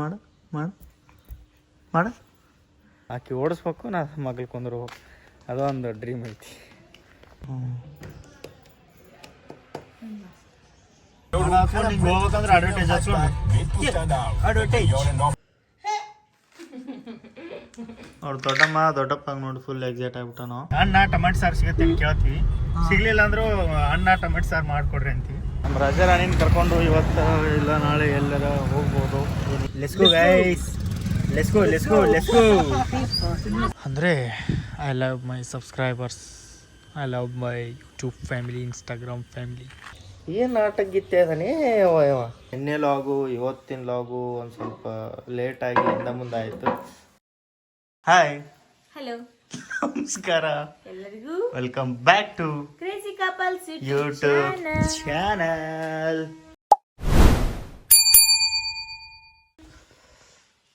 ಮಾಡು ಮಾಡು. ಮಾಡು. ಆಕೆ ಓಡಿಸ್ಬೇಕು ನಾ ಮಗಳು ಕುಂದಿರ್ಬೇಕು ಅದೊಂದು ಡ್ರೀಮ್ ಐತಿ. ಅವ್ರ ದೊಡ್ಡಮ್ಮ ದೊಡ್ಡಪ್ಪ ನೋಡಿ ಫುಲ್ ಎಕ್ಸೈಟ್ ಆಗ್ಬಿಟ್ಟನು. ಅಣ್ಣ ಟಮಾಟೆ ಸಾರು ಸಿಗತ್ತೆ ಅಂತ ಕೇಳ್ತೀವಿ. ಸಿಗ್ಲಿಲ್ಲ ಅಂದ್ರೂ ಅಣ್ಣ ಟಮಾಟೆ ಸಾರು ಮಾಡ್ಕೊಡ್ರಿ ಅಂತೀವಿ. ನಮ್ಮ ರಾಜಾರಾಣಿನ ಕರ್ಕೊಂಡು ಇವತ್ತು ಇಲ್ಲ ನಾಳೆ ಎಲ್ಲರ ಹೋಗ್ಬೋದು. ಲೆಸ್ಕೋ ಗೈಸ್ ಲೆಸ್ಕೋ ಲೆಸ್ಕೋ ಲೆಸ್ಕೋ ಅಂದರೆ I love my subscribers I love my YouTube family Instagram family ಏನು ನಾಟಕ ಗೀತೆ ಅದನೇ? ನಿನ್ನೆ ಲಾಗು ಇವತ್ತಿನ ಲಾಗು ಒಂದು ಸ್ವಲ್ಪ ಲೇಟಾಗಿ ಹಿಂದೆ ಮುಂದೆ ಆಯಿತು. ಹಾಯ್ ಹಲೋ ನಮಸ್ಕಾರ. ಎಲ್ಲರಿಗೂ welcome back to crazy couples YouTube channel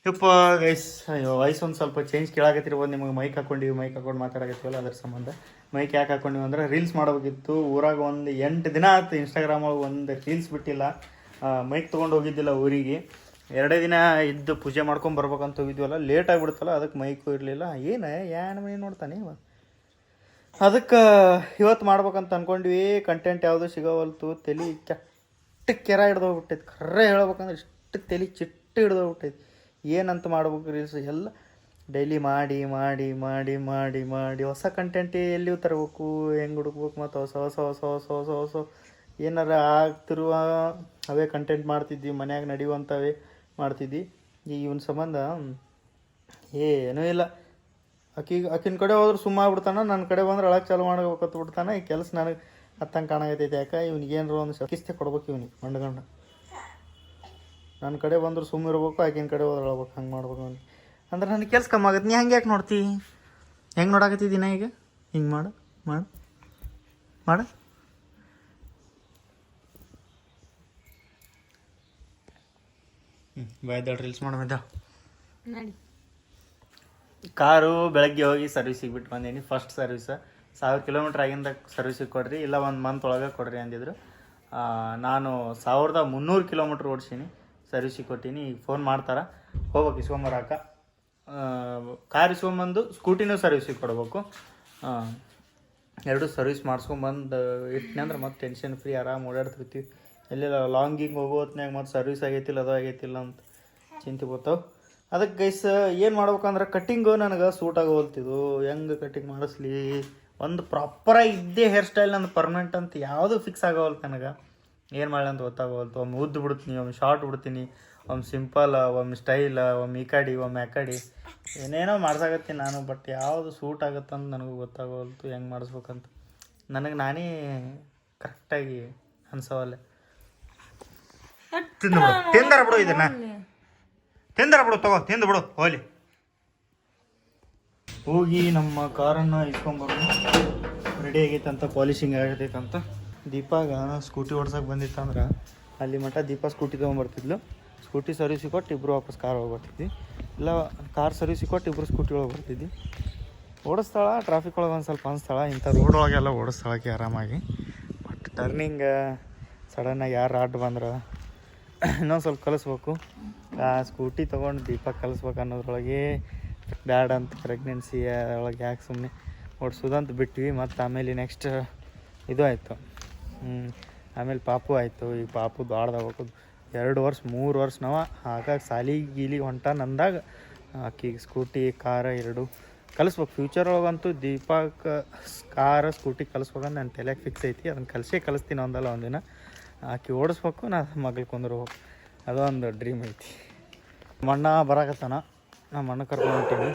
ಯಪ್ಪ ಗೈಸ್ ಅಯ್ಯೋ ವಾಯ್ಸ್ ಒಂದು ಸ್ವಲ್ಪ ಚೇಂಜ್ ಕೇಳಾಕತ್ತಿರ್ಬೋದು. ನಿಮಗೆ ಮೈಕ್ ಹಾಕೊಂಡಿವಿ ಮೈಕ್ ಹಾಕೊಂಡು ಮಾತಾಡಕತ್ತೀವಲ್ಲ ಅದ್ರ ಸಂಬಂಧ. ಮೈಕ್ ಯಾಕೆ ಹಾಕೊಂಡಿವಿ ಅಂದ್ರೆ ರೀಲ್ಸ್ ಮಾಡಬೇಕಿತ್ತು. ಊರಾಗ ಒಂದು ಎಂಟು ದಿನ ಆಯ್ತು ಇನ್ಸ್ಟಾಗ್ರಾಮ್ ಒಳಗೆ ಒಂದು ರೀಲ್ಸ್ ಬಿಟ್ಟಿಲ್ಲ. ಮೈಕ್ ತೊಗೊಂಡು ಹೋಗಿದ್ದಿಲ್ಲ ಊರಿಗೆ. ಎರಡೇ ದಿನ ಇದ್ದು ಪೂಜೆ ಮಾಡ್ಕೊಂಡು ಬರ್ಬೇಕಂತ ಹೋಗಿದ್ವಲ್ಲ ಲೇಟ್ ಆಗಿಬಿಡ್ತಲ್ಲ, ಅದಕ್ಕೆ ಮೈಕು ಇರಲಿಲ್ಲ. ಏನು ಏನು ಮನೆ ನೋಡ್ತಾನೆ ಅದಕ್ಕೆ ಇವತ್ತು ಮಾಡ್ಬೇಕಂತ ಅನ್ಕೊಂಡ್ವಿ ಕಂಟೆಂಟ್ ಯಾವುದು ಸಿಗೋವಲ್ತು, ತಲೆ ಕೆಟ್ಟ ಕೆರ ಹಿಡ್ದೋಗ್ಬಿಟ್ಟೈತಿ ಖರೆ ಹೇಳ್ಬೇಕಂದ್ರೆ ಇಷ್ಟು ತಲೆ ಚಿಟ್ಟ ಹಿಡ್ದೋಗ್ಬಿಟ್ಟೈತಿ ಏನಂತ ಮಾಡ್ಬೇಕು ರೀಲ್ಸ್ ಎಲ್ಲ? ಡೈಲಿ ಮಾಡಿ ಮಾಡಿ ಮಾಡಿ ಮಾಡಿ ಮಾಡಿ. ಹೊಸ ಕಂಟೆಂಟ್ ಎಲ್ಲಿಯೂ ತರಬೇಕು, ಹೆಂಗೆ ಹುಡುಕ್ಬೇಕು, ಮತ್ತು ಹೊಸ ಹೊಸ ಹೊಸ ಹೊಸ ಹೊಸ ಹೊಸ. ಏನಾರ ಆಗ್ತಿರುವ ಅವೇ ಕಂಟೆಂಟ್ ಮಾಡ್ತಿದ್ವಿ, ಮನ್ಯಾಗ ನಡೆಯುವಂಥವೇ ಮಾಡ್ತಿದ್ವಿ ಈ ಇವನ ಸಂಬಂಧ ಏನೂ ಇಲ್ಲ. ಆಕಿಗೆ ಆಕಿನ ಕಡೆ ಹೋದ್ರೆ ಸುಮ್ಮ ಆಗ್ಬಿಡ್ತಾನ ನನ್ನ ಕಡೆ ಬಂದ್ರೆ ಅಳಕ್ಕೆ ಚಾಲು ಮಾಡ್ಬೇಕಂತ ಬಿಡ್ತಾನೆ. ಈ ಕೆಲಸ ನನಗೆ ಹತ್ತಂಗೆ ಕಾಣಾಗತೈತೆ ಯಾಕೆ, ಇವ್ನಿಗೆ ಏನಾರು ಒಂದು ಶಕಿಸ್ತೆ ಕೊಡ್ಬೇಕು ಇವ್ನಿಗೆ ಮಂಡ್ಗಂಡ ನನ್ನ ಕಡೆ ಬಂದ್ರೆ ಸುಮ್ಮ ಇರ್ಬೇಕು ಆಕಿನ ಕಡೆ ಹೋದ್ರೆ ಅಳ್ಬೇಕು, ಹಂಗೆ ಮಾಡ್ಬೇಕು ಅವ್ನಿಗೆ. ಅಂದ್ರೆ ನನಗೆ ಕೆಲಸ ಕಮ್ಮಿ ಆಗತ್ತೆ. ನೀ ಹಂಗೆ ಯಾಕೆ ನೋಡ್ತಿ? ಹೆಂಗೆ ನೋಡಾಕತ್ತಿದ್ದೀನ ಈಗ? ಹಿಂಗೆ ಮಾಡು ಮಾಡು ಮಾಡು. ಹ್ಞೂ ರೀಲ್ಸ್ ಮಾಡೋದ ನಡಿ. ಕಾರು ಬೆಳಗ್ಗೆ ಹೋಗಿ ಸರ್ವಿಸಿಗೆ ಬಿಟ್ಟು ಬಂದೀನಿ ಫಸ್ಟ್ ಸರ್ವಿಸ್ ಸಾವಿರ ಕಿಲೋಮೀಟ್ರ್ ಆಗಿಂದ ಸರ್ವಿಸಿಗೆ ಕೊಡ್ರಿ ಇಲ್ಲ ಒಂದು ಮಂತ್ ಒಳಗೆ ಕೊಡ್ರಿ ಅಂದಿದ್ರು. ನಾನು ಸಾವಿರದ ಮುನ್ನೂರು ಕಿಲೋಮೀಟ್ರ್ ಓಡಿಸೀನಿ ಸರ್ವಿಸಿಗೆ ಕೊಟ್ಟೀನಿ ಈಗ ಫೋನ್ ಮಾಡ್ತಾರೆ. ಹೋಗ್ಬೇಕು ಇಸ್ಕೊಂಬರಾಕ ಕಾರ್ ಇಸ್ಕೊಂಬಂದು ಸ್ಕೂಟಿನೂ ಸರ್ವಿಸಿಗೆ ಕೊಡ್ಬೇಕು. ಎರಡೂ ಎರಡು ಸರ್ವಿಸ್ ಮಾಡಿಸ್ಕೊಂಬಂದು ಇಟ್ಟನೆ ಅಂದ್ರೆ ಮತ್ತೆ ಟೆನ್ಷನ್ ಫ್ರೀ ಆರಾಮ್ ಓಡಾಡ್ತಿರ್ತೀವಿ. ಎಲ್ಲೆಲ್ಲ ಲಾಂಗಿಂಗ್ ಹೋಗೋ ಹೊತ್ನಾಗ ಮತ್ತು ಸರ್ವಿಸ್ ಆಗೈತಿಲ್ಲ, ಅದು ಆಗೈತಿಲ್ಲ ಅಂತ ಚಿಂತೆ ಬರ್ತಾವೆ ಅದಕ್ಕೆ ಗೈಸ್ ಏನು ಮಾಡ್ಬೇಕಂದ್ರೆ ಕಟ್ಟಿಂಗು ನನಗೆ ಸೂಟ್ ಆಗೋಲ್ತಿದ್ದು ಹೆಂಗೆ ಕಟ್ಟಿಂಗ್ ಮಾಡಿಸ್ಲಿ? ಒಂದು ಪ್ರಾಪರಾಗಿ ಇದ್ದೇ ಹೇರ್ ಸ್ಟೈಲ್ ನಂದು ಪರ್ಮನೆಂಟ್ ಅಂತ ಯಾವುದು ಫಿಕ್ಸ್ ಆಗೋವಲ್ತು ನನಗೆ. ಏನು ಮಾಡಲಿ ಅಂತ ಗೊತ್ತಾಗೋಲ್ತು ಒಮ್ಮೆ ಉದ್ದು ಬಿಡ್ತೀನಿ, ಒಮ್ಮೆ ಶಾರ್ಟ್ ಬಿಡ್ತೀನಿ, ಒಮ್ಮೆ ಸಿಂಪಲ್ ಒಮ್ಮೆ ಸ್ಟೈಲ್ ಒಮ್ಮೆ ಈ ಕಡೆ, ಒಮ್ಮೆ ಆ ಏನೇನೋ ಮಾಡ್ಸಾಕತ್ತೀನಿ ನಾನು ಬಟ್ ಯಾವುದು ಸೂಟ್ ಆಗುತ್ತಂತ ನನಗೂ ಗೊತ್ತಾಗೋಲ್ತು ಹೆಂಗೆ ಮಾಡಿಸ್ಬೇಕಂತ. ನನಗೆ ನಾನೇ ಕರೆಕ್ಟಾಗಿ ಅನ್ಸವಲ್ಲೆ. ತಿಂದು ಬಿಡು. ತಿಂದರ ಬಿಡು ಇದನ್ನ. ತಿಂದರ ಬಿಡು ತಗೋ ತಿಂದು ಬಿಡು ಹೋಲಿ ಹೋಗಿ ನಮ್ಮ ಕಾರನ್ನು ಇಸ್ಕೊಂಬರೋದು ರೆಡಿ ಆಗೈತಂತ ಪಾಲಿಶಿಂಗ್ ಆಗತೈತಂತ ದೀಪಾಗ ಸ್ಕೂಟಿ ಓಡ್ಸಕ್ಕೆ ಬಂದಿತ್ತಂದ್ರೆ ಅಲ್ಲಿ ಮಟ್ಟ ದೀಪ ಸ್ಕೂಟಿ ತೊಗೊಂಬರ್ತಿದ್ಲು. ಸ್ಕೂಟಿ ಸರ್ವಿಸ್ ಕೊಟ್ಟು ಇಬ್ಬರು ವಾಪಸ್ ಕಾರ್ ಹೋಗಿ ಬರ್ತಿದ್ವಿ ಇಲ್ಲ ಕಾರ್ ಸರ್ವಿಸ್ ಕೊಟ್ಟು ಇಬ್ಬರು ಸ್ಕೂಟಿ ಒಳಗೆ ಬರ್ತಿದ್ವಿ ಓಡಿಸ್ತಾಳ ಟ್ರಾಫಿಕ್ ಒಳಗೆ ಒಂದು ಸ್ವಲ್ಪ ಅನಿಸ್ತಾಳ ಇಂಥ ರೋಡ್ ಒಳಗೆಲ್ಲ ಓಡಿಸ್ತಾಳಕ್ಕೆ ಆರಾಮಾಗಿ. ಬಟ್ ಟರ್ನಿಂಗ್ ಸಡನ್ನಾಗಿ ಯಾರು ರಾಡ್ ಬಂದ್ರೆ ಇನ್ನೊಂದು ಸ್ವಲ್ಪ ಕಲಿಸ್ಬೇಕು. ಆ ಸ್ಕೂಟಿ ತೊಗೊಂಡು ದೀಪ ಕಲಿಸ್ಬೇಕು ಅನ್ನೋದ್ರೊಳಗೆ ಬ್ಯಾಡ ಅಂತ ಪ್ರೆಗ್ನೆನ್ಸಿ ಒಳಗೆ ಯಾಕೆ ಸುಮ್ಮನೆ ಓಡಿಸೋದಂತ ಬಿಟ್ವಿ, ಮತ್ತು ಆಮೇಲೆ ನೆಕ್ಸ್ಟ್ ಇದು ಆಯಿತು. ಆಮೇಲೆ ಪಾಪು ಆಯಿತು. ಈಗ ಪಾಪು ದೊಡ್ಡದಾಗಬೇಕು ಎರಡು ವರ್ಷ, ಮೂರು ವರ್ಷ ನಾವು. ಹಾಗಾಗಿ ಸಾಲಿ ಗೀಲಿ ಹೊಂಟ ನಂದಾಗ ಆಕಿಗೆ ಸ್ಕೂಟಿ ಕಾರ ಎರಡು ಕಲಿಸ್ಬೇಕು. ಫ್ಯೂಚರ್ ಒಳಗಂತೂ ದೀಪಕ್ ಕಾರ ಸ್ಕೂಟಿ ಕಲಿಸ್ಬೇಕಂತ ನನ್ನ ತಲೆಗೆ ಫಿಕ್ಸ್ ಐತಿ. ಅದನ್ನು ಕಲಿಸೇ ಕಲಿಸ್ತೀನಿ ಒಂದಲ್ಲ ಒಂದಿನ. ಆಕಿ ಓಡಿಸ್ಬೇಕು, ನಾ ಮಗ್ಳು ಕುಂದಿರ್ಬೇಕು. ಅದೊಂದು ಡ್ರೀಮ್ ಐತಿ. ಮಣ್ಣ ಬರಾಕತ್ತಾನ? ನಮ್ಮ ಮಣ್ಣ ಕರ್ಕೊಂಡು ಹೊಂಟೀನಿ.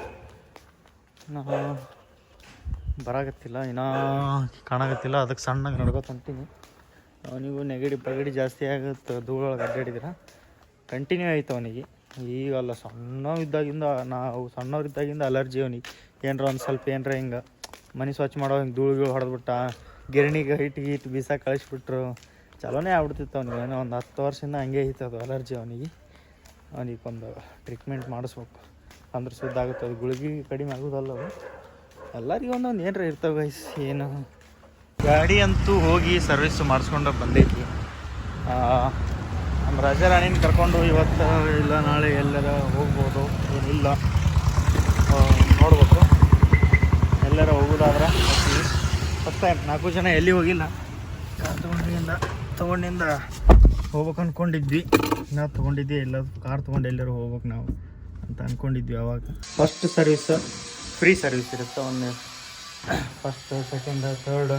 ನಾ ಬರಾಕತ್ತಿಲ್ಲ, ಇನ್ನೂ ಕಾಣಾಕತ್ತಿಲ್ಲ. ಅದಕ್ಕೆ ಸಣ್ಣಗೆ ನಡ್ಕೊತ ಹೊಂಟೀನಿ. ಅವನಿಗೂ ನೆಗಡಿ ಪಗಡಿ ಜಾಸ್ತಿ ಆಗುತ್ತೆ ಧೂಳೊಳಗೆ ಅಡ್ಡಾಡಿದ್ರೆ. ಕಂಟಿನ್ಯೂ ಆಯ್ತು ಅವನಿಗೆ. ಈಗಲ್ಲ ಸಣ್ಣವಿದ್ದಾಗಿಂದ ನಾವು ಸಣ್ಣವ್ರಿದ್ದಾಗಿಂದ ಅಲರ್ಜಿ ಅವನಿಗೆ. ಏನರ ಒಂದು ಸ್ವಲ್ಪ ಏನರ ಹಿಂಗೆ ಮನೆ ಸ್ವಚ್ಛ ಮಾಡೋ ಹಿಂಗೆ ಧೂಳು ಗೀಳು ಹೊಡೆದ್ಬಿಟ್ಟ ಗಿರಣಿಗೆ ಹಿಟ್ಟು ಗೀಟ್ ಬೀಸ ಕಳಿಸ್ಬಿಟ್ರು. ಚಲೋನೇ ಆಗ್ಬಿಡ್ತಿತ್ತು ಅವ್ನಿಗೆ. ಏನೋ ಒಂದು ಹತ್ತು ವರ್ಷದಿಂದ ಹಂಗೆ ಐತೆ ಅದು ಅಲರ್ಜಿ ಅವನಿಗೆ. ಅವನಿಗೆ ಒಂದು ಟ್ರೀಟ್ಮೆಂಟ್ ಮಾಡಿಸ್ಬೇಕು. ಅಂದ್ರೆ ಸುದ್ದಾಗುತ್ತೆ ಅದು ಗುಳಿಗೆ ಕಡಿಮೆ ಆಗೋದಲ್ಲ ಅದು. ಎಲ್ಲರಿಗೂ ಒಂದೊಂದು ಏನರ ಇರ್ತವೆ ಗೈಸ್ ಏನು? ಗಾಡಿ ಅಂತೂ ಹೋಗಿ ಸರ್ವಿಸ್ ಮಾಡಿಸ್ಕೊಂಡು ಬಂದೈತಿ. ನಮ್ಮ ರಾಜಾರಾಣಿನ ಕರ್ಕೊಂಡು ಇವತ್ತು ಇಲ್ಲ, ನಾಳೆ ಎಲ್ಲರ ಹೋಗ್ಬೋದು. ಏನಿಲ್ಲ. ನೋಡ್ಬೇಕು. ಎಲ್ಲರ ಹೋಗೋದಾದ್ರೆ. ಫಸ್ಟ್ ಟೈಮ್ ನಾಲ್ಕು ಜನ ಎಲ್ಲಿ ಹೋಗಿಲ್ಲ. ಕಾರ್ ತೊಗೊಂಡಿಂದ ಹೋಗ್ಬೇಕು ಅಂದ್ಕೊಂಡಿದ್ವಿ ನಾವು ತೊಗೊಂಡಿದ್ದೆ ಎಲ್ಲ ಕಾರ್ ತೊಗೊಂಡು ಎಲ್ಲರೂ ಹೋಗ್ಬೇಕು ನಾವು ಅಂತ ಅಂದ್ಕೊಂಡಿದ್ವಿ ಅವಾಗ. ಫಸ್ಟ್ ಸರ್ವಿಸ್ ಫ್ರೀ ಸರ್ವಿಸ್ ಇರುತ್ತೆ ಒಂದು. ಫಸ್ಟ್ ಸೆಕೆಂಡ್ ಥರ್ಡ್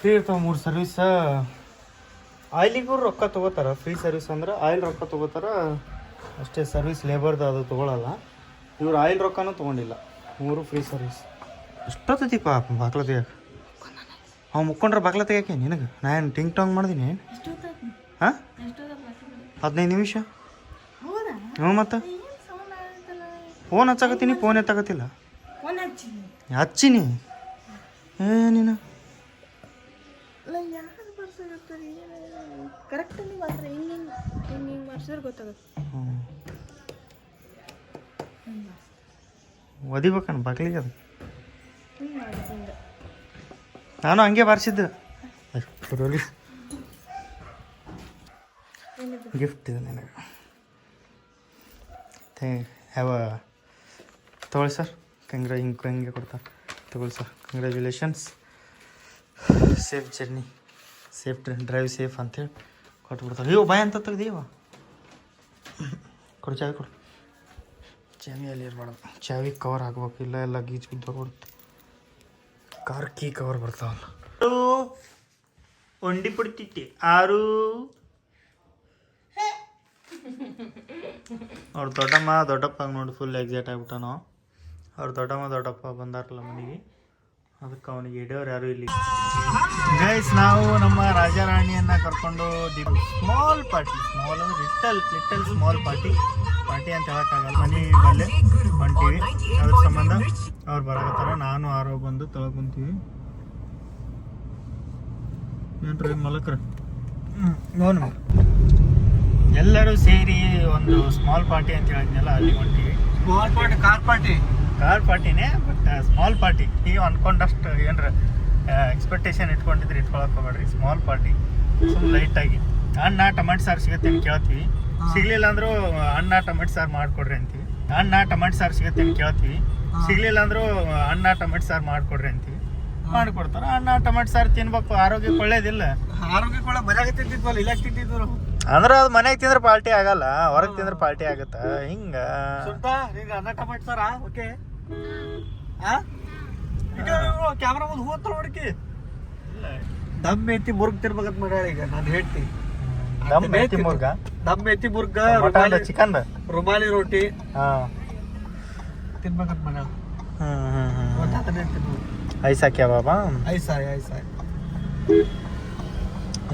ಫ್ರೀ ಇರ್ತಾವೆ ಮೂರು ಸರ್ವಿಸ್ ಆಯಿಲಿಗೂ ರೊಕ್ಕ ತೊಗೋತಾರ. ಫ್ರೀ ಸರ್ವಿಸ್ ಅಂದ್ರೆ ಆಯಿಲ್ ರೊಕ್ಕ ತೊಗೋತಾರ. ಅಷ್ಟೇ ಸರ್ವಿಸ್ ಲೇಬರ್ದು ಅದು ತೊಗೊಳಲ್ಲ. ಇವ್ರು ಆಯಿಲ್ ರೊಕ್ಕನೂ ತೊಗೊಂಡಿಲ್ಲ. ಮೂರು ಫ್ರೀ ಸರ್ವಿಸ್ ಎಷ್ಟೊತ್ತೈತಿ ಪಾಪ ಅವ್ ಮುಕ್ಕೊಂಡ್ರೆ ಬಗ್ಲ ತೆಗಿಯಕ್ಕೆ ನಿನಗೆ? ನಾನು ಟಿಂಗ್ ಟಾಂಗ್ ಮಾಡಿದೀನಿ? ಹಾಂ? ಹದಿನೈದು ನಿಮಿಷ? ಹ್ಞೂ ಮತ್ತೆ. ಫೋನ್ ಹಚ್ಚಾಕತ್ತೀನಿ, ಫೋನ್ ಎತ್ತಾಗತ್ತಿಲ್ಲ ಹಚ್ಚಿನಿ. ಏ, ನೀನು? ಒದಿಬೇಕನ್ ಬಗ್ಲಿಗೆ ಬರ್ಸಾಗತ್ತಾರೆ ನಾನು ಹಂಗೆ ಬಾರಿಸಿದ್ದು. ಗಿಫ್ಟ್ ಇದು ನನಗೆ. ಥ್ಯಾ ಹ್ಯಾವ್ ತಗೊಳ್ಳಿ ಸರ್. ಕಂಗ್ರಾ ಹಿಂಗೆ ಹಿಂಗೆ ಕೊಡ್ತಾರೆ? ತಗೊಳ್ಳಿ sir. Congratulations safe journey safe drive safe ಅಂತೇಳಿ ಕೊಟ್ಬಿಡ್ತಾರೆ. ಅಯ್ಯೋ ಬಾಯ್ ಅಂತ ತೆಗ್ದೀವ ಕೊಡು ಚಾವಿ ಕೊಡು. ಚಾವಿ ಅಲ್ಲಿ ಇರಬಾರ್ದು ಚಾವಿ ಕವರ್ ಆಗ್ಬೇಕು. ಇಲ್ಲ ಎಲ್ಲ ಗೀಚ್ ಬಿದ್ದೋಗ್ಬಿಡುತ್ತೆ. ಕಾರ್ ಕೀ ಕವರ್ ಬರ್ತಾವಲ್ಲ. ಒಂಡಿ ಬಿಡ್ತಿತ್ತಿ ಆರು. ಅವ್ರ ದೊಡ್ಡಮ್ಮ, ದೊಡ್ಡಪ್ಪ ನೋಡಿ ಫುಲ್ ಎಕ್ಸೈಟ್ ಆಗ್ಬಿಟ್ಟಾನು. ಅವ್ರ ದೊಡ್ಡಮ್ಮ, ದೊಡ್ಡಪ್ಪ ಬಂದಾರಲ್ಲ ಮನೆಗೆ. ಅದಕ್ಕೆ ಅವನಿಗೆ ಹಿಡಿಯೋರು ಯಾರು ಇಲ್ಲಿ. ಗೈಸ್ ನಾವು ನಮ್ಮ ರಾಜಾರಾಣಿಯನ್ನ ಕರ್ಕೊಂಡು ಸ್ಮಾಲ್ ಪಾರ್ಟಿ ಸ್ಮಾಲ್ ಅಂದ್ರೆ little little small party party ಅಂತ ಹೇಳಕ್ಕಾಗಲ್ಲ. ಮನೆ ಬಲ್ಲೆ ಹೊಂಟೀವಿ. ಅದ್ರ ಸಂಬಂಧ ಅವ್ರು ಬರಕತ್ತಾರ. ನಾನು ಆರೋ ಬಂದು ತೊಳ್ಕೊಂತೀವಿ. ಏನ್ರಿ ಮಲಕ್ರ? ನೋನು ಎಲ್ಲರೂ ಸೇರಿ ಒಂದು ಸ್ಮಾಲ್ ಪಾರ್ಟಿ ಅಂತ ಹೇಳಿದ್ನಲ್ಲ, ಅಲ್ಲಿ ಹೊಂಟೀವಿ. Small party car party car ಪಾರ್ಟಿನೇ but small party. ನೀವು ಅನ್ಕೊಂಡಷ್ಟು ಏನ್ರ ಎಕ್ಸ್ಪೆಕ್ಟೇಷನ್ ಇಟ್ಕೊಂಡಿದ್ರೆ ಇಟ್ಕೊಳಕ್ ಹೋಗ್ಬೇಡ್ರಿ ಸ್ಮಾಲ್ ಪಾರ್ಟಿ. ಸುಮ್ ಲೈಟ್ ಆಗಿ. ಅನ್ನ ಟಮಾಟೆ ಸಾರು ಸಿಗುತ್ತೆ ಅಂತ ಕೇಳ್ತೀವಿ. ಸಿಗ್ಲಿಲ್ಲ ಅಂದ್ರೂ ಅಣ್ಣ ಟಮಾಟೆ ಸಾರು ಮಾಡ್ಕೊಡ್ರಿ ಅಂತೀವಿ. ಅಣ್ಣ ಟಮಾಟೆ ಸಾರು ಸಿಗುತ್ತೆ ಅಂತ ಕೇಳ್ತೀವಿ. ಸಿಗ್ಲಿಲ್ಲ ಅಂದ್ರೂ ಅಣ್ಣ ಟಮಾಟೆ ಸಾರು ಮಾಡ್ಕೊಡ್ರಿ ಅಂತೀವಿ. ಮಾಡ್ಕೊಡ್ತಾರ. ಅಣ್ಣ ಟಮಾಟೆ ಸಾರು ತಿನ್ಬೇಕು. ಆರೋಗ್ಯಕ್ಕೆ ಒಳ್ಳೇದಿಲ್ಲ. ಆರೋಗ್ಯಕ್ಕೆ ಒಳ್ಳೆ ಮನ್ಯಾಗ ತಿಂತಿದ್ವಲ್ಲ ಇಲ್ಲ ತಿಂತಿದ್ವು ನಾವು ಅಂದ್ರೆ ಅದು ಮನೆಗೆ ತಿಂದ್ರೆ ಪಾರ್ಟಿ ಆಗಲ್ಲ ಹೊರಗೆ ತಿಂದ್ರೆ ಪಾರ್ಟಿ ಆಗುತ್ತ. ಹಿಂಗ. ಸುಲ್ತಾ ಈಗ ಅನ್ನ ಟಮಾಟ್ ಸರ ಓಕೆ. ಕ್ಯಾಮ್ರಾ ಮುಂದೆ ಹೋಗ್ತಾರ ನೋಡಕಿ. ದಮ್ ಎತ್ತಿ ಮುರ್ಗ್ ತಿನ್ಬೇಕಂತ ಮಾಡ್ಯಾಳ ಈಗ ನಾನು ಹೇಳ್ತಿ. ದಮ್ ಮೇತಿ ಮುರ್ಗ? ದಮ್ ಎತ್ತಿ ಮುರ್ಗ ರುಮಾಲಿ ಚಿಕನ್ ರುಮಾಲಿ ರೊಟ್ಟಿ ಹಾ. ತಿನ್ಬೇಕಂತ ಮಾಡ್ಯಾಳ ಹ್ಮ್ ಹ್ಮ್ ಹ್ಮ್ ಇವತ್ತು ಅದನ್ನೇ ತಿನ್ಬೇಕು. ಐಸ್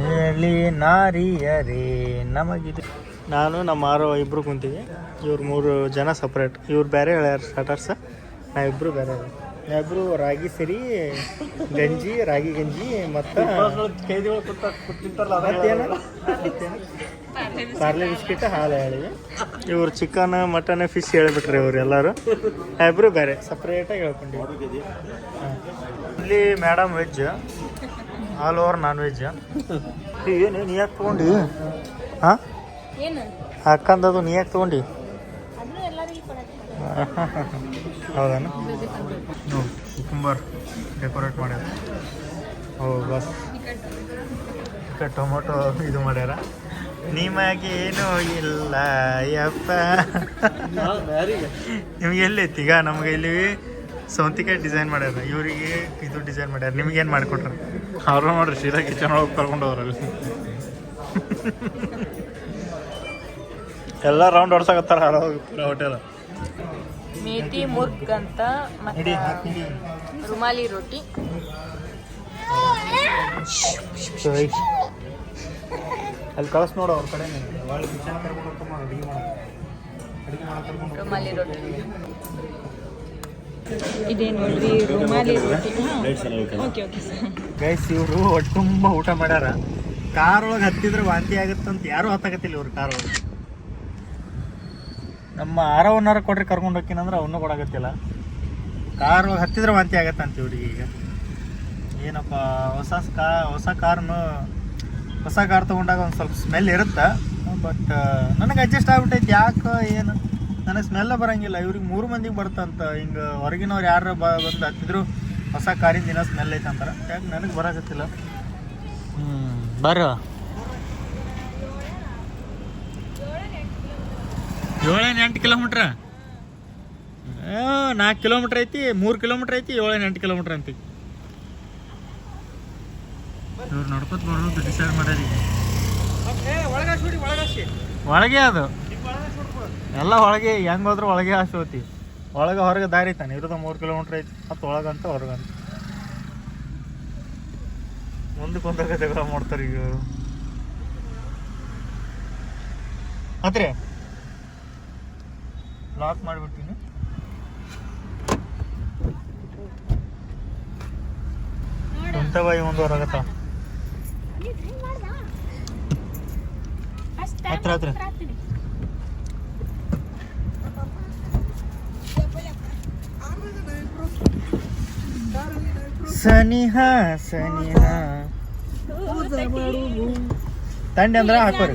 ಹೇಳಿ ನಾರಿಯರೇ, ನಮಗಿದೆ. ನಾನು ನಮ್ಮ ಆರೋ ಇಬ್ಬರು ಕುಂತೀವಿ. ಇವ್ರು ಮೂರು ಜನ ಸಪ್ರೇಟ್ ಇವ್ರು ಬೇರೆ ಹೇಳ್ಯಾರ ಸ್ಟಾರ್ಟರ್ಸ್ ನಾವಿಬ್ರು ಬೇರೆ ಇಬ್ಬರು ರಾಗಿ ಸರಿ, ಗಂಜಿ, ರಾಗಿ ಗಂಜಿ ಮತ್ತು? ಪಾರ್ಲೆ ಬಿಸ್ಕಿಟ್, ಹಾಲು ಹೇಳಿವಿ ಇವ್ರು ಚಿಕನ್ ಮಟನ್ ಫಿಶ್ ಹೇಳಿಬಿಟ್ರಿ ಇವ್ರು ಎಲ್ಲರೂ. ಇಬ್ರು ಬೇರೆ ಸಪ್ರೇಟಾಗಿ ಹೇಳ್ಕೊಂಡಿವಿ. ಇಲ್ಲಿ madam veg all over non veg ಏನು ನೀ ಯಾಕೆ ತೊಗೊಂಡು? ಹಾಂ ಏನು? ಅಕ್ಕಂದದು ನೀ ಯಾಕೆ ತೊಗೊಂಡು? ಹೌದಾನ? ಹ್ಞೂ ಕುಕುಂಬರ್ ಡೆಕೋರೇಟ್ ಮಾಡ್ಯಾರ. ಓ ಬಸ್. ಟೊಮೊಟೊ ಇದು ಮಾಡ್ಯಾರ. ನಿಮಗೆ ಏನು ಇಲ್ಲ ಯಪ್ಪ. ನಿಮ್ಗೆ ಎಲ್ಲೈತಿ ಈಗ ನಮ್ಗೆ ಇಲ್ಲಿ ಸೌಂತಿಕಾಯಿ ಡಿಸೈನ್ ಮಾಡ್ಯಾರ. ಇವರಿಗೆ ಇದು ಡಿಸೈನ್ ಮಾಡ್ಯಾರ. ನಿಮಗೇನು ಮಾಡಿಕೊಟ್ರ? ಅವ್ರ ನೋಡ್ರಿ ಶೀರಾ ಕಿಚನ್ ಒಳಗೆ ಕರ್ಕೊಂಡು ಹೋಗ್ರಲ್ಲಿ ಎಲ್ಲ ರೌಂಡ್ ಹೊಡ್ಸಕತ್ತಾರ ಪೂರ ಹೋಟೆಲ್ ಮೇತಿ ಮುರ್ಗ್ ಅಂತ ಮತ್ತೆ ರುಮಾಲಿ ರೊಟ್ಟಿ ಅಲ್ಲಿ ಕಳ್ಸಿ ನೋಡು ಅವ್ರ ಕಡೆ ರುಮಾಲಿ ಕಿಚನ್ ಇದೇ ನೋಡ್ರಿ ರುಮಾಲಿ ರೊಟ್ಟಿ ಓಕೆ ಓಕೆ ಸರ್ ಗೈಸ್ ಇವರು ಒಟ್ಟು ತುಂಬ ಊಟ ಮಾಡ್ಯಾರ. ಕಾರ್ ಒಳಗೆ ಹತ್ತಿದ್ರೆ ವಾಂತಿ ಆಗುತ್ತಂತ ಯಾರೂ ಹತ್ತಾಗತ್ತಿಲ್ಲ ಇವ್ರು ಕಾರ್ ಒಳಗೆ ನಮ್ಮ ಆರವನ್ನಾರ ಕೊಟ್ರೆ ಕರ್ಕೊಂಡು ಹೋಗ್ತೀನಂದ್ರೆ ಅವನ್ನೂ ಕೊಡಾಗತ್ತಿಲ್ಲ ಕಾರ್ ಒಳಗೆ ಹತ್ತಿದ್ರೆ ವಾಂತಿ ಆಗತ್ತಂತ ಇವ್ರಿಗೆ ಈಗ. ಏನಪ್ಪ ಹೊಸ ಕಾ ಹೊಸ ಕಾರ್ನು ಹೊಸ ಕಾರ್ ತೊಗೊಂಡಾಗ ಒಂದು ಸ್ವಲ್ಪ ಸ್ಮೆಲ್ ಇರುತ್ತೆ? ಬಟ್ ನನಗೆ ಅಡ್ಜಸ್ಟ್ ಆಗ್ಬಿಟ್ಟೈತಿ ಯಾಕೆ ಏನು? ನನಗೆ ಸ್ಮೆಲ್ಲ ಬರಂಗಿಲ್ಲ. ಇವ್ರಿಗೆ ಮೂರು ಮಂದಿಗೆ ಬರ್ತಂತ ಹಿಂಗೆ ಹೊರಗಿನವ್ರು ಯಾರು ಬ ಬಂದು ಹತ್ತಿದ್ರು ಹೊಸ ಕಾರಿನ ದಿನ ಸ್ಮೆಲ್ ಐತೆ ಅಂತಾರೆ. ಯಾಕೆ ನನಗೆ ಬರಾಕತ್ತಿಲ್ಲ. ಹ್ಞೂ ಬರ. ಏಳೇನು ಎಂಟು ಕಿಲೋಮೀಟ್ರ? ನಾಲ್ಕು ಕಿಲೋಮೀಟ್ರ್ ಐತಿ ಮೂರು ಕಿಲೋಮೀಟ್ರ್ ಐತಿ ಏಳೇನು ಎಂಟು ಕಿಲೋಮೀಟ್ರ್ ಅಂತ. ಇವ್ರು ನಡ್ಕೊತ ಬರೋದು ಡಿಸೈಡ್ ಮಾಡ್ಯಾರಿ ಒಳಗೆ ಅದು. ಎಲ್ಲ ಒಳಗೆ ಹೆಂಗ್ ಹೋದ್ರು ಒಳಗೆ ಆಶೋತಿ ಒಳಗೆ ಹೊರಗೆ ದಾರಿ ತಾನೆ ಇರೋದು ಮೂರು ಕಿಲೋಮೀಟ್ರ್ ಐತಿ ಮತ್ತು ಒಳಗಂತ ಹೊರಗಂತ. ಮುಂದಕ್ಕೆ ಒಂದಾಗ ಜಗಳ ಮಾಡ್ತಾರೆ ಈಗ. ಹತ್ರಿ ಲಾಕ್ ಮಾಡಿಬಿಡ್ತೀನಿ. ಬಾಯಿ ಒಂದು ಹೊರಗತ್ತ ಹತ್ರ ಹತ್ರ. ಸನಿಹ ಸನಿಹ. ತಂಡೆ ಅಂದ್ರೆ ಹಾಕೋರಿ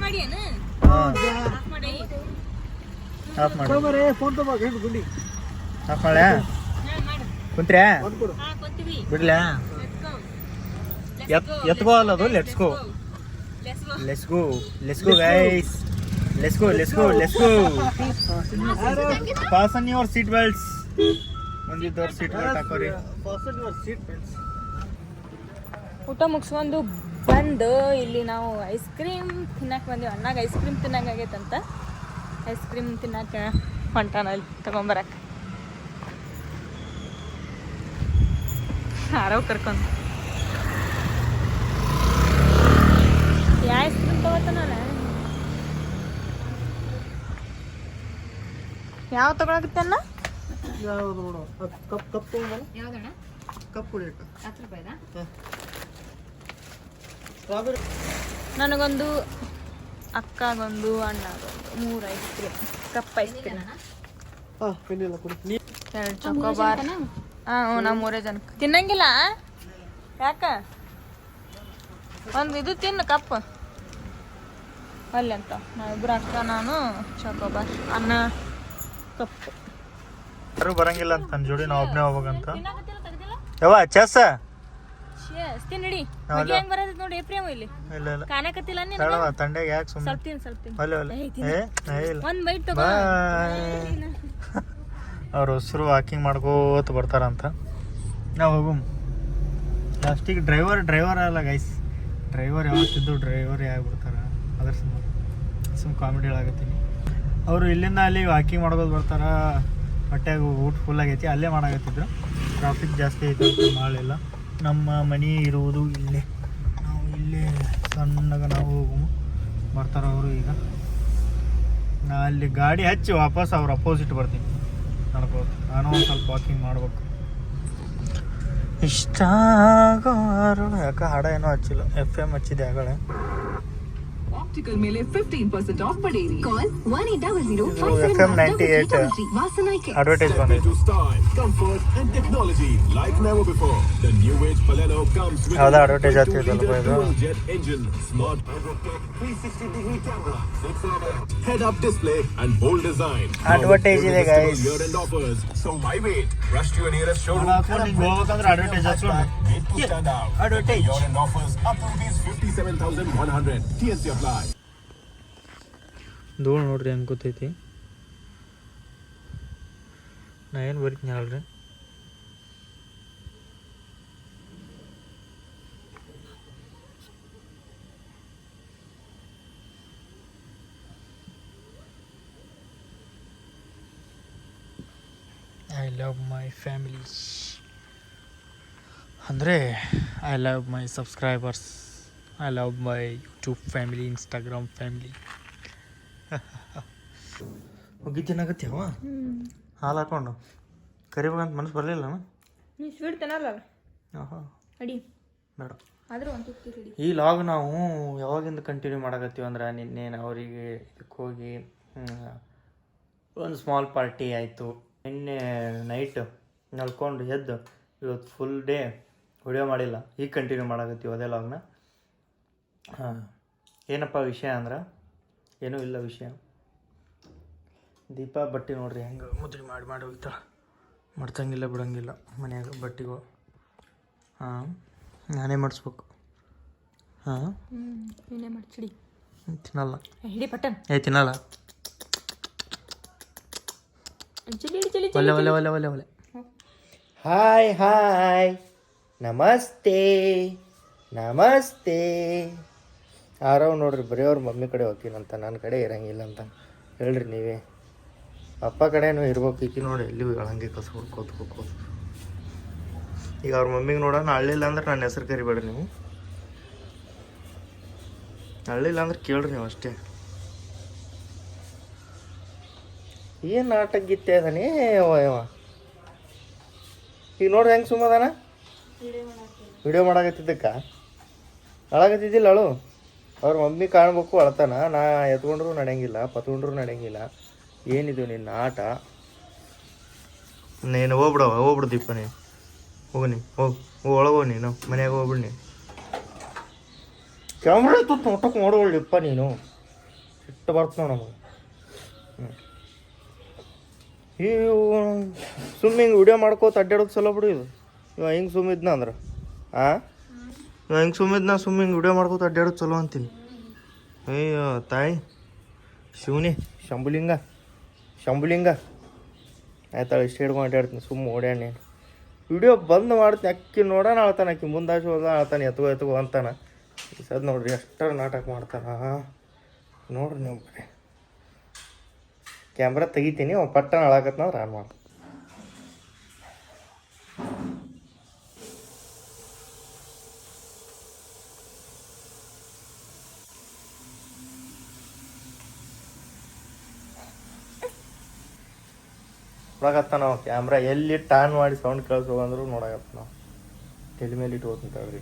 ಆಫ್ ಮಾಡಿ ಫೋನ್ ತಗೋ ಗುಂಡಿ ಆಫ್ ಮಾಡ್ಯಾ ಕುಂತ್ರ್ಯಾ? ಬಿಡ್ಲ್ಯಾ ಎತ್ ಎತ್ಕೋ ಅಲ್ಲ ಅದು? Let's go let's go let's go guys let's go let's go let's go fasten your seat belts ಒಂದಿದ್ದವ್ರ seat belt ಹಾಕೋರಿ. ಸೀಟ್ ಬೆಲ್ಟ್ಸ್ ಊಟ ಮುಗಿಸ್ಕೊಂಡು ಬಂದು ಇಲ್ಲಿ ನಾವು ಐಸ್ ಕ್ರೀಮ್ ತಿನ್ನಕ್ಕೆ ಬಂದೀವಿ. ಅಣ್ಣಾಗ ಐಸ್ ಕ್ರೀಮ್ ತಿನ್ನಂಗಾಗೈತಂತ ಐಸ್ ಕ್ರೀಮ್ ತಿನ್ನಕ್ಕೆ ಹೊಂಟಾನ ಇಲ್ಲಿ ತಗೊಂಬರಕ್ಕೆ ಆರೋ ಕರ್ಕೊಂಡು. ಯಾವ ಐಸ್ ಕ್ರೀಮ್ ತಗೋತಾನಲ್ಲ ಯಾವ ತಗೊಳಕತ್ತಣ್ಣ ಯಾವ್ದು ನೋಡು. ಕಪ್ ಕಪ್ ಯಾವ್ದಣ್ಣ? ಕಪ್ ಕುಡಿಯಕ್ಕ. ಹತ್ತು ರೂಪಾಯಿದಾ? ಸ್ಟ್ರಾಬೆರಿ ನನಗೊಂದು ಅಕ್ಕಗೊಂದು ಅಣ್ಣಗೊಂದು ಮೂರು ice cream cup ice cream ಹಾಂ ಪೆನ್ನಿಲ್ಲ ಕುಡಿ. ನೀ ಎರಡು ಚೊಕೋಬಾರ್ ಹಾಂ ಹ್ಞೂ ನಾ ಮೂರೇ ಜನಕ್ಕೆ ತಿನ್ನಂಗಿಲ್ಲ? ಯಾಕ? ಒಂದು ಇದು ತಿನ್ನು ಕಪ್. ಅಲ್ಲಿ ಅಂತ ನಾವಿಬ್ರು ಅಕ್ಕ ನಾನು ಚೊಕೋಬಾರ್ ಅನ್ನ ಕಪ್. ಯಾರು ಬರಂಗಿಲ್ಲ ಅಂತ ನನ್ನ ಜೋಡಿ ನಾ ಒಬ್ನೇ ಹೋಗ್ಬೇಕಂತ. ಯಾವ ಚೆಸ್ ತಿನ್ನಡಿ ಹೌದು. ಹೆಂಗ್ ಬರೋದ್ ನೋಡಿ ಪ್ರೇಮ ಇಲ್ಲಿ. ಇಲ್ಲ ಇಲ್ಲ. ಕಾಣಕತ್ತಿಲ್ಲ ನೀನು? ಬೇಡವ ತಂಡೆಗೆ ಯಾಕೆ ಸುಮ್ಮನೆ ಸ್ವಲ್ಪ ತಿನ್ ಸ್ವಲ್ಪ ತಿನ್ ಅಲ್ಲ ಅಲ್ಲ. ಏ, ಇಲ್ಲ. ಒಂದ್ ಬೈಟ್ ತಗೋ. ಅವ್ರ ಹೆಸರು ವಾಕಿಂಗ್ ಮಾಡ್ಕೋತ ಬರ್ತಾರಂತ. ನಾವು ಹೋಗು ಲಾಸ್ಟಿಗೆ ಡ್ರೈವರ್ ಡ್ರೈವರ್ ಅಲ್ಲ ಗೈಸ್ ಡ್ರೈವರ್ ಯಾವತ್ತಿದ್ದು ಡ್ರೈವರ್ ಆಗ್ಬಿಡ್ತಾರ. ಅದ್ರ ಸುಮ್ಮನೆ ಸುಮ್ ಕಾಮಿಡಿ ಹೇಳಾಕತ್ತೀನಿ ಅವರು ಇಲ್ಲಿಂದ ಅಲ್ಲಿ ವಾಕಿಂಗ್ ಮಾಡ್ಕೋತ ಬರ್ತಾರ. ಹೊಟ್ಟೆಗೆ ಊಟ ಫುಲ್ ಆಗೈತಿ, ಅಲ್ಲೇ ಮಾಡಾಕತ್ತಿದ್ರು. ಟ್ರಾಫಿಕ್ ಜಾಸ್ತಿ ಐತೆ ಮಾಡಲಿಲ್ಲ. ನಮ್ಮ ಮನೆ ಇರುವುದು ಇಲ್ಲೇ. ನಾವು ಇಲ್ಲೇ ಸಣ್ಣಗ ನಾವು ಹೋಗು ಬರ್ತಾರೆ ಅವರು ಈಗ. ನಾ ಅಲ್ಲಿ ಗಾಡಿ ಹಚ್ಚಿ ವಾಪಸ್ ಅವ್ರ ಅಪೋಸಿಟ್ ಬರ್ತೀನಿ. ನಡ್ಕೋತ. ನಾನು ಒಂದು ಸ್ವಲ್ಪ ವಾಕಿಂಗ್ ಮಾಡ್ಬೇಕು. ಇಷ್ಟ ಯಾಕೆ ಹಾಡ ಏನೋ ಹಚ್ಚಿಲ್ಲ. ಎಫ್ ಎಂ ಹಚ್ಚಿದೆ ಆಗಳೆ ಆಪ್ಟಿಕಲ್ ಮೇಲೆ ಫಿಫ್ಟೀನ್ ಪರ್ಸೆಂಟ್ ಆಫ್ ಪಡೆಯಿರಿ call one eight double zero ಇದು F M ninety eight advertise ಬಂದಿದೆ into style, comfort, and technology like never before. The new age Baleno comes with ಯಾವ್ದೋ a advertise ಆಗ್ತಿದೆಯಲ್ಲ two-liter ಇದು? dual jet engine, smart 360 degree camera, 6 head-up display, and bold design. Advertise ಇದೆ, guys. Year-end offers. So why wait? Rush to your nearest showroom. ನಾನು ಹಾಕೊಂಡು ಹಿಂಗ್ ಹೋಗ್ಬೇಕಂದ್ರೆ advertise ಹಚ್ಕೊಂಡು. Made to stand out. Advertise. Year-end offers up to rupees 57,100. TNC apply. ಧೂಳು ನೋಡ್ರಿ ಹೆಂಗೆ ಕೂತೈತಿ ನಾ ಏನು ಬರೀತೀನಿ ಹೇಳ್ರಿ ಐ ಲವ್ ಮೈ ಫ್ಯಾಮಿಲಿ ಅಂದರೆ I love my subscribers I love my YouTube family Instagram family ಹುಗ್ಗಿ ತಿನ್ನಾಕತ್ತೀವ ಹಾಲು ಹಾಕೊಂಡು. ಕರಿಬೇಕಂತ ಮನಸ್ಸು ಬರಲಿಲ್ಲ ನೀ ಸ್ವೀಟ್ ತಿನ್ನಲ್ಲ ಅಡಿ. ಬೇಡ. ಆದ್ರೂ ಒಂದು ತುತ್ತಿ ಈ ಲಾಗ್ ನಾವು ಯಾವಾಗಿಂದ ಕಂಟಿನ್ಯೂ ಮಾಡಕತ್ತೀವಿ ಅಂದ್ರೆ ನಿನ್ನೆ ಅವರಿಗೆ ಇದಕ್ಕೆ ಹೋಗಿ ಒಂದು ಸ್ಮಾಲ್ ಪಾರ್ಟಿ ಆಯಿತು. ನಿನ್ನೆ ನೈಟ್ ನಲ್ಕೊಂಡು ಎದ್ದು ಇವತ್ತು ಫುಲ್ ಡೇ ವಿಡಿಯೋ ಮಾಡಿಲ್ಲ. ಈಗ ಕಂಟಿನ್ಯೂ ಮಾಡಕತ್ತೀವಿ ಅದೇ ಲಾಗ್ನ. ಹಾಂ. ಏನಪ್ಪ ವಿಷಯ ಅಂದ್ರೆ ಏನೂ ಇಲ್ಲ ವಿಷಯ. ದೀಪ ಬಟ್ಟೆ ನೋಡ್ರಿ ಹೆಂಗೆ ಮುದ್ರಿ ಮಾಡಿ ಮಾಡಿ ಹೋಗ್ತಾಳೆ ಮಡ್ತಂಗಿಲ್ಲ ಬಿಡಂಗಿಲ್ಲ. ಮನ್ಯಾಗ ಬಟ್ಟೆಗಳು ಹಾಂ ನಾನೇ ಮಾಡಿಸ್ಬೇಕು. ಹಾಂ? ಹ್ಞೂ ನೀನೇ ಮಾಡ್ಚಿಡಿ ತಿನ್ನಲ್ಲ. ಹಿಡಿ ಪಟ್ಟನ್. ಏ ತಿನ್ನಲ್ಲ. ಚಿಲಿ ಚಿಲಿ ಒಲೆ ಒಲೆ ಒಲೆ ಒಲೆ ಒಲೆ ಹಾಯ್ ಹಾಯ್. ನಮಸ್ತೆ. ನಮಸ್ತೆ. ಆರವ್ ನೋಡ್ರಿ ಬರೀ ಅವ್ರ ಮಮ್ಮಿ ಕಡೆ ಹೋಗ್ತೀನಂತ ನನ್ನ ಕಡೆ ಇರಂಗಿಲ್ಲ ಅಂತ ಹೇಳ್ರಿ ನೀವೇ. ಅಪ್ಪ ಕಡೆನೂ ಇರ್ಬೇಕು ಈಕಿ ನೋಡಿ ಎಲ್ಲಿ ಹಂಗೆ ಕಸ ಹುಡ್ಕೋತ ಹೋಗ್ಬೋದು ಈಗ ಅವ್ರ ಮಮ್ಮಿಗೆ ನೋಡೋಣ ಅಳ್ಳಿಲ್ಲ ಅಂದ್ರೆ ನನ್ನ ಹೆಸರು ಕರಿಬೇಡ್ರಿ ನೀವು. ಅಳ್ಳಿಲ್ಲ ಅಂದ್ರೆ ಕೇಳ್ರಿ ನೀವು ಅಷ್ಟೇ. ಏನು ನಾಟಕ ಗೀತೆ ಅದಾನೆ? ಇವ ಈಗ ನೋಡ್ರಿ ಹೆಂಗೆ ಸುಮ್ಮದಾನ ವಿಡಿಯೋ ಮಾಡಾಕತ್ತಿದ್ದಕ್ಕ? ಅಳಾಗತ್ತಿದ್ದಿಲ್ಲ ಅಳು? ಅವ್ರ ಮಮ್ಮಿ ಕಾಣ್ಬೇಕು ಅಳ್ತಾನ. ನಾ ಎತ್ಕೊಂಡ್ರು ನಡೆಯಂಗಿಲ್ಲ, ಪತ್ಕೊಂಡ್ರು ನಡೆಯಂಗಿಲ್ಲ. ಏನಿದು ನಿನ್ನ ಆಟ? ನೀನು ಹೋಗ್ಬಿಡವ ಹೋಗ್ಬಿಡು ದೀಪ ನೀನು. ಹೋಗು ನೀ ಹೋಗಿ ಒಳಗೆ ಹೋಗಿ ನೀನು, ಮನ್ಯಾಗ ಹೋಗ್ಬಿಡು ನೀನು. ಕ್ಯಾಮ್ರಾ ತುತ್ತು ಊಟಕ್ಕೆ ನೋಡ್ಕೊಳ್ಳಿಪ್ಪ ನೀನು. ಇಟ್ಟು ಬರ್ತ ನಮಗೆ. ಈ ಸುಮ್ಮನೆ ಹಿಂಗೆ ವಿಡಿಯೋ ಮಾಡ್ಕೋತ ಅಡ್ಡಾಡೋದು ಚಲೋ ಬಿಡು ಇದು. ಇವ ಹಿಂಗೆ ಸುಮ್ಮಿದ್ನ ಅಂದ್ರೆ. ಆ? ಹಿಂಗೆ ನಾ ಸುಮ್ಮನೆ ಹಿಂಗೆ ವಿಡಿಯೋ ಮಾಡ್ಕೋತ ಅಡ್ಡಾಡೋದು ಚಲೋ ಅಂತೀನಿ. ಅಯ್ಯೋ, ತಾಯಿ. ಶಿವನಿ, ಶಂಭುಲಿಂಗ ಶಂಭುಲಿಂಗ. ಆಯ್ತಾಳೆ, ಇಷ್ಟು ಹಿಡ್ಕೊಂಡು ಅಡ್ಡಾಡ್ತೀನಿ ಸುಮ್ಮ ಓಡ್ಯಾಣೆ ವಿಡಿಯೋ ಬಂದ್ ಮಾಡ್ತೀನಿ, ಅಕ್ಕಿ ನೋಡೋಣ ಆಳ್ತಾನೆ ಅಕ್ಕಿ ಮುಂದಾಚು ಹೋದ ಆಳ್ತಾನೆ ಎತ್ಕೋ ಎತ್ಕೋ ಅಂತಾನೆ. ಸದ್ ನೋಡ್ರಿ ಎಷ್ಟರ ನಾಟಕ ಮಾಡ್ತಾನ ನೋಡ್ರಿ ನೀವು ಕ್ಯಾಮ್ರಾ ತೆಗಿತೀನಿ ಅವ್ನು ಪಟ್ಟಣ ಅಳಾಕತ್ನಂದ್ರೆ ಆನ್ ಮಾಡಿ. ನೋಡಕತ್ತ ನಾವು ಕ್ಯಾಮ್ರಾ ಎಲ್ಲಿ ಟಾನ್ ಮಾಡಿ ಸೌಂಡ್ ಕೇಳಿಸೋ ಅಂದ್ರು ನೋಡಕತ್ತ ನಾವು. ತಲೆ ಮೇಲೆ ಇಟ್ಟು ಹೋಗ್ತಿಂತಾವ್ರಿ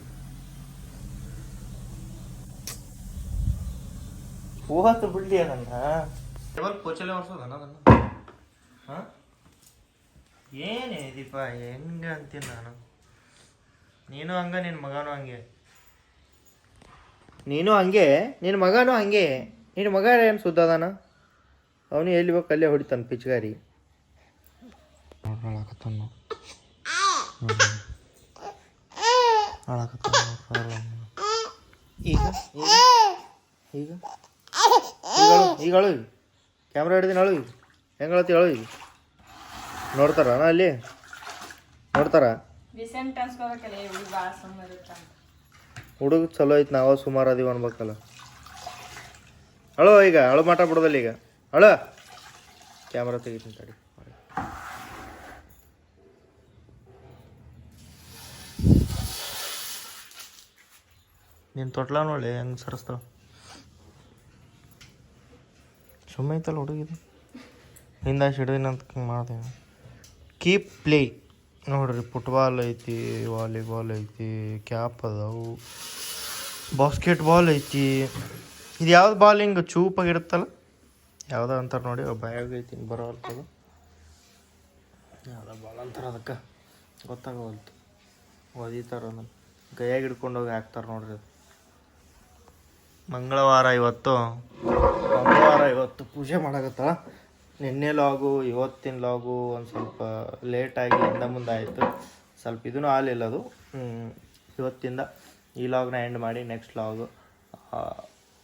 ಹೋಗತ್ತು ಬಿಡ್ಲಿ ಅದನ್ನ ಟೇಬಲ್ ಪೋಚಲೆ ಒರ್ಸೋದನ್ನ ಅದನ್ನ ಹಾಂ? ಏನೇ ದೀಪ ಹೆಂಗೆ ಅಂತೀನಿ ನಾನು? ನೀನು ಹಂಗ ನಿನ್ನ ಮಗನು ಹಂಗೆ. ನೀನು ಹಂಗೆ ನಿನ್ನ ಮಗನು ಹಂಗೆ. ನಿನ್ನ ಮಗ ಏನು ಸುದ್ದ ಅದಾನ ಅವನು ಎಲ್ಲಿ ಬೇಕು ಅಲ್ಲೇ ಹೊಡಿತಾನೆ ಪಿಚ್ಗಾರಿ. ಹಾಳಾಕತ್ತಾನ ಈಗ? ಈಗ? ಈಗ? ಅಳು ಕ್ಯಾಮ್ರಾ ಹಿಡಿದಿನ ಅಳು ಈಗ? ಹೆಂಗೆ ಅಳತಿ ಅಳು ಈಗ? ನೋಡ್ತಾರ ಅಲ್ಲಿ? ನೋಡ್ತಾರ? ಹುಡುಗ ಚಲೋ ಐತಿ ನಾವ ಸುಮಾರು ಅದೀವಿ ಅನ್ಬೇಕಲ್ಲ. ಅಳು ಈಗ ಅಳು ಮಾಟ ಬಿಡೋದಲ್ಲ ಈಗ. ಅಳ ಕ್ಯಾಮ್ರಾ ತೆಗಿತೀನಿ ತಡಿ. ನೀನು ತೊಟ್ಲ ನೋಡಿ ಹೆಂಗೆ ಸರಿಸ್ತಾವ ಸುಮ್ಮನೆ ಐತಲ್ಲ ಹುಡುಗಿದು? ಹಿಂದ ಹಿಡಿದಿನ ಅಂತ ಮಾಡಿದೆ ಕೀಪ್ ಪ್ಲೇ ನೋಡ್ರಿ ಫುಟ್ಬಾಲ್ ಐತಿ ವಾಲಿಬಾಲ್ ಐತಿ ಕ್ಯಾಪ್ ಅದಾವು. ಬಾಸ್ಕೆಟ್ಬಾಲ್ ಐತಿ. ಇದು ಯಾವ್ದು ಬಾಲ್ ಹಿಂಗೆ ಚೂಪಾಗಿರುತ್ತಲ್ಲ? ಯಾವುದೋ ಅಂತಾರೆ ನೋಡಿ ಬ್ಯಾಗ್ ಐತಿ ಬರೋಲ್ತದ ಯಾವುದೋ ಬಾಲ್ ಅಂತಾರೆ ಅದಕ್ಕೆ. ಗೊತ್ತಾಗವಲ್ತು. ಒದಿತಾರ ಅದನ್ನು. ಗೈಯಾಗಿ ಹಿಡ್ಕೊಂಡೋಗಿ ಹಾಕ್ತಾರೆ ನೋಡ್ರಿ ಅದು. ಮಂಗಳವಾರ ಇವತ್ತು. ಮಂಗಳವಾರ ಇವತ್ತು ಪೂಜೆ ಮಾಡಕತ್ತಳ ನಿನ್ನೆ ಲಾಗು, ಇವತ್ತಿನ ಲಾಗು ಒಂದು ಸ್ವಲ್ಪ ಲೇಟಾಗಿ ಹಿಂದೆ ಮುಂದೆ ಆಯಿತು. ಸ್ವಲ್ಪ ಇದೂ ಆಗಲಿಲ್ಲ ಅದು. ಇವತ್ತಿಂದ ಈ ಲಾಗ್ನ ಎಂಡ್ ಮಾಡಿ ನೆಕ್ಸ್ಟ್ ಲಾಗು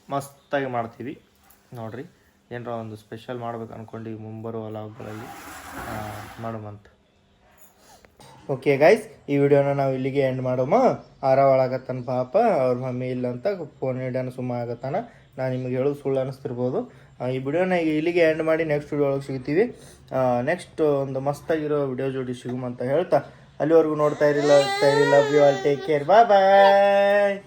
ಮಸ್ತಾಗಿ ಮಾಡ್ತೀವಿ. ನೋಡ್ರಿ, ಏನರ ಒಂದು ಸ್ಪೆಷಲ್ ಮಾಡ್ಬೇಕು ಅಂದ್ಕೊಂಡು ಮುಂಬರುವ ಲಾಗ್ಗಳಲ್ಲಿ ಮಾಡುವಂತ. ಓಕೆ ಗೈಸ್ ಈ ವಿಡಿಯೋನ ನಾವು ಇಲ್ಲಿಗೆ ಎಂಡ್ ಮಾಡೋಮ? ಆರ ಒಳಗತ್ತಾನ ಪಾಪ, ಅವ್ರ ಮಮ್ಮಿ ಇಲ್ಲ ಅಂತ ಫೋನ್ ಹಿಡಿಯೋಣ ಸುಮ್ಮ ಆಗತ್ತಾನ. ನಾನು ನಿಮಗೆ ಹೇಳೋದು ಸುಳ್ಳು ಅನ್ನಿಸ್ತಿರ್ಬೋದು ಈ ವಿಡಿಯೋನ ಈಗ ಇಲ್ಲಿಗೆ ಎಂಡ್ ಮಾಡಿ ನೆಕ್ಸ್ಟ್ ವಿಡಿಯೋ ಒಳಗೆ ಸಿಗ್ತೀವಿ. ನೆಕ್ಸ್ಟ್ ಒಂದು ಮಸ್ತಾಗಿರೋ ವಿಡಿಯೋ ಜೋಡಿ ಸಿಗುಮಂತ ಹೇಳ್ತಾ. ಅಲ್ಲಿವರೆಗೂ ನೋಡ್ತಾ ಇರಲಿಲ್ಲ love you all take care bye bye